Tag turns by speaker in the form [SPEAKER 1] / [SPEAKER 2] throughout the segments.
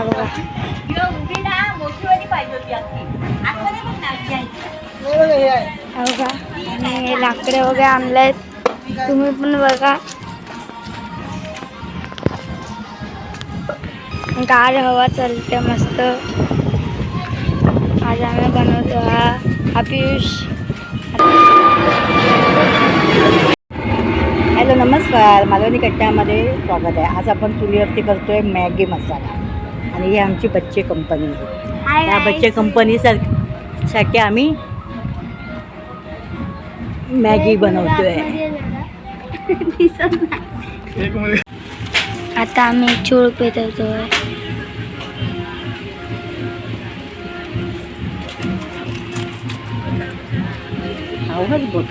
[SPEAKER 1] हा बघा. हा बघा आणि लाकडे वगैरे आणलेत. तुम्ही पण बघा. गार हवा चालते मस्त. आज आम्ही बनवतो हा हा पियुष.
[SPEAKER 2] हॅलो नमस्कार. मालवणी कट्ट्यामध्ये स्वागत आहे. आज आपण चुलीवरती करतोय मॅगी मसाला. आणि ही आमची बच्चे कंपनी आहे. त्या बच्चे कंपनी साठी आम्ही मॅगी बनवतोय.
[SPEAKER 1] आता आम्ही चूळ
[SPEAKER 2] आवाज बघ.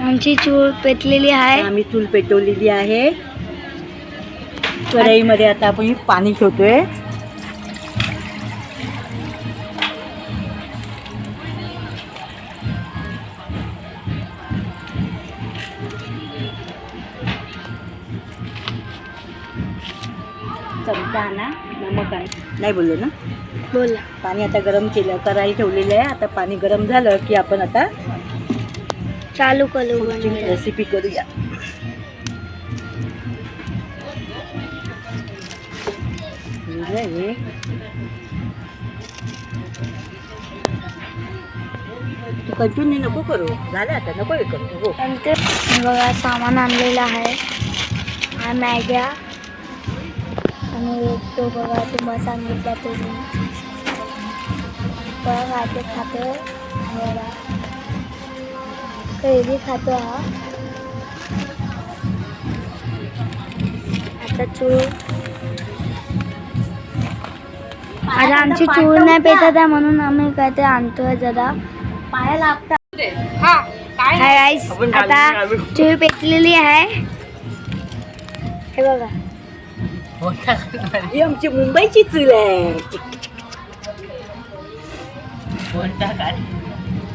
[SPEAKER 1] आमची चूळ पेटलेली आहे.
[SPEAKER 2] आम्ही चूल पेटवलेली आहे. कढईमध्ये आता आपण पाणी ठेवतोय. चमचा आणा नमक आण. नाही बोललो ना?
[SPEAKER 1] बोला.
[SPEAKER 2] पाणी आता गरम केलं करायला ठेवलेलं आहे. आता पाणी गरम झालं की आपण आता
[SPEAKER 1] चालू करू.
[SPEAKER 2] रेसिपी करूया. हे तू कंटिन्यू नको करू. झालं आता नको हे करू. हो.
[SPEAKER 1] नंतर बघा सामान आणलेलं आहे. हा मॅग्या. आणि तो बघा तुम्हाला सांगितला तो मी. बघा ते खातो हा बघा. कैरी खातो हा. आता चूळ आता आमची चूळ नाही पेटत आहे म्हणून आम्ही काय ते आणतोय जरा.
[SPEAKER 2] पाया लागतात.
[SPEAKER 1] हाय गाईस आता चूळ पेटलेली आहे. हे बघा.
[SPEAKER 2] ही आमची मुंबईची चूल आहे.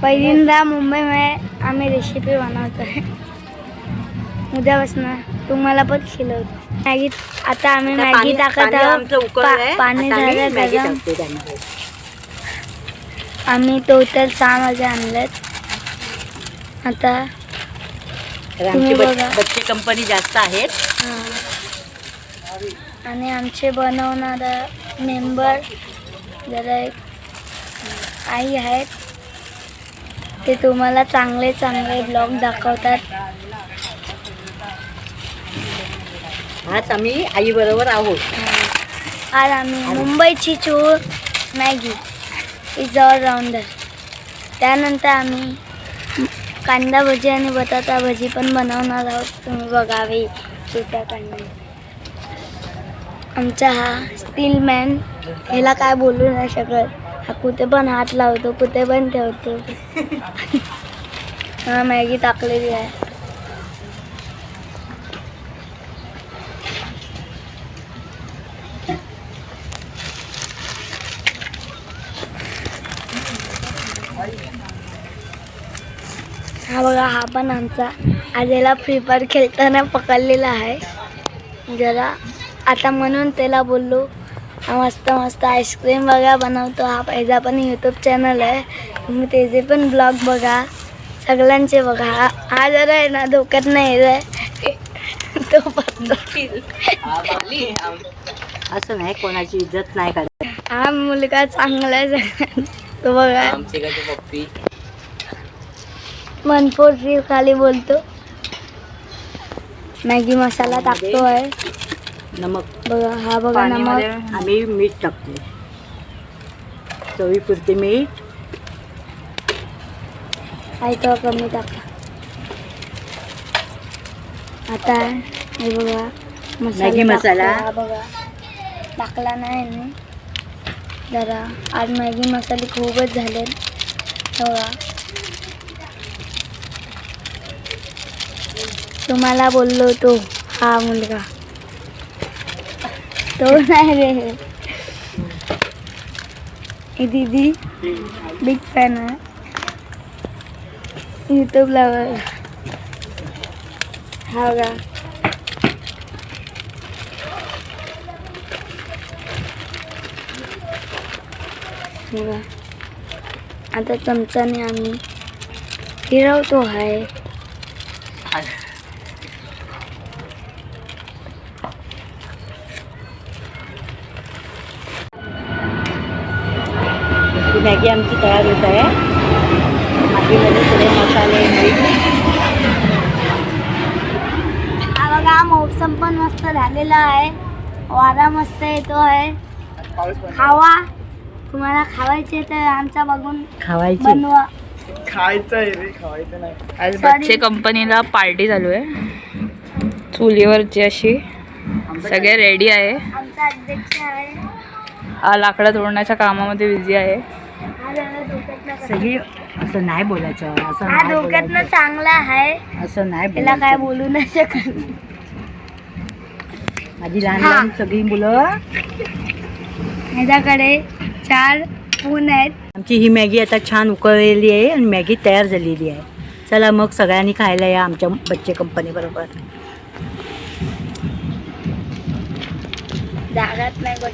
[SPEAKER 1] पहिल्यांदा मुंबईमध्ये आम्ही रेसिपी बनवतोय. उद्यापासून तुम्हाला पण खिलवतो. मॅगी आता आम्ही मॅगी टाकत आहोत. पाणी झालं गरम. आम्ही टोटल सहा मजे आणलेत. आता
[SPEAKER 2] आमची. बच्चे कंपनी जास्त आहेत.
[SPEAKER 1] आणि आमचे बनवणारा मेंबर जरा एक आई आहेत. ते तुम्हाला चांगले चांगले ब्लॉग दाखवतात.
[SPEAKER 2] आज आम्ही आई बरोबर आहोत.
[SPEAKER 1] आज आम्ही मुंबईची चूळ मॅगी इज ऑल राऊंडर त्यानंतर आम्ही कांदा भजी आणि बटाटा भजी पण बनवणार आहोत. तुम्ही बघावे छोट्या कांदा आमचा हा स्टील मॅन ह्याला काय बोलू नाही शकत. हा कुठे पण हात लावतो कुठे पण ठेवतो. हा मॅगी टाकलेली आहे. हा बघा हा पण आमचा आज याला फ्री फायर खेळताना पकडलेला आहे. जरा आता म्हणून त्याला बोललो मस्त मस्त आईस्क्रीम बघा बनवतो. हा पहिला पण यूट्यूब चॅनल आहे. तुम्ही त्याचे पण ब्लॉग बघा. सगळ्यांचे बघा. हा हा जरा आहे ना धोक्यात नाही आहे तो
[SPEAKER 2] असं नाही कोणाची इज्जत नाही काढत.
[SPEAKER 1] हा मुलगा चांगला आहे सगळ्यांना. तो बघा. फ्री खाली बोलतो. मॅगी मसाला टाकतो आहे
[SPEAKER 2] नमक.
[SPEAKER 1] बघा हा बघा नमक.
[SPEAKER 2] आम्ही मीठ टाकतो चवीपुरते मीठ.
[SPEAKER 1] आहे तो कमी टाका. आता हे बघा
[SPEAKER 2] मॅगी. मसाला.
[SPEAKER 1] हा बघा. टाकला नाही जरा आज मॅगी मसाले खूपच झाले हे बघा. तुम्हाला बोललो तो हा मुलगा. तो नाही रे. ही दीदी बिग फॅन आहे. यूट्यूबला हा बघा. बघा आता चमचाने आम्ही फिरवतो आहे
[SPEAKER 2] ही मॅगी आमची तयार होत आहे. मॅगीमध्ये सगळे मसाले
[SPEAKER 1] हा बघा मौसम पण मस्त झालेला आहे. वारा मस्त येतो आहे. खावा. तुम्हाला खावायचे तर आमचा बघून
[SPEAKER 2] खावायची?
[SPEAKER 1] बनवा.
[SPEAKER 3] खायचं आहे रे खावायचं नाही.
[SPEAKER 4] आज
[SPEAKER 1] Sorry.
[SPEAKER 4] बच्चे कंपनीला पार्टी चालू आहे. चुलीवरची अशी. सगळे रेडी आहे.
[SPEAKER 1] आमचा अध्यक्ष आहे.
[SPEAKER 4] हा लाकडं तोडण्याच्या कामामध्ये बिझी आहे.
[SPEAKER 1] हा जरा डोक्यातनं कसा-
[SPEAKER 2] सगळी असं नाही बोलायचं असं
[SPEAKER 1] हा
[SPEAKER 2] नाही
[SPEAKER 1] डोक्यातनं
[SPEAKER 2] बोलायचं.
[SPEAKER 1] चांगला आहे.
[SPEAKER 2] असं नाही
[SPEAKER 1] त्याला काय
[SPEAKER 2] बोलायचं.
[SPEAKER 1] बोलू नाही शकत.
[SPEAKER 2] माझी लहान. लहान सगळी मुलं.
[SPEAKER 1] माझ्याकडे चार पून आहेत.
[SPEAKER 2] आमची ही मॅगी आता छान उकळलेली आहे आणि मॅगी तयार झालेली आहे. चला मग सगळ्यांनी खायला या आमच्या बच्चे कंपनी बरोबर.
[SPEAKER 1] जागात नाही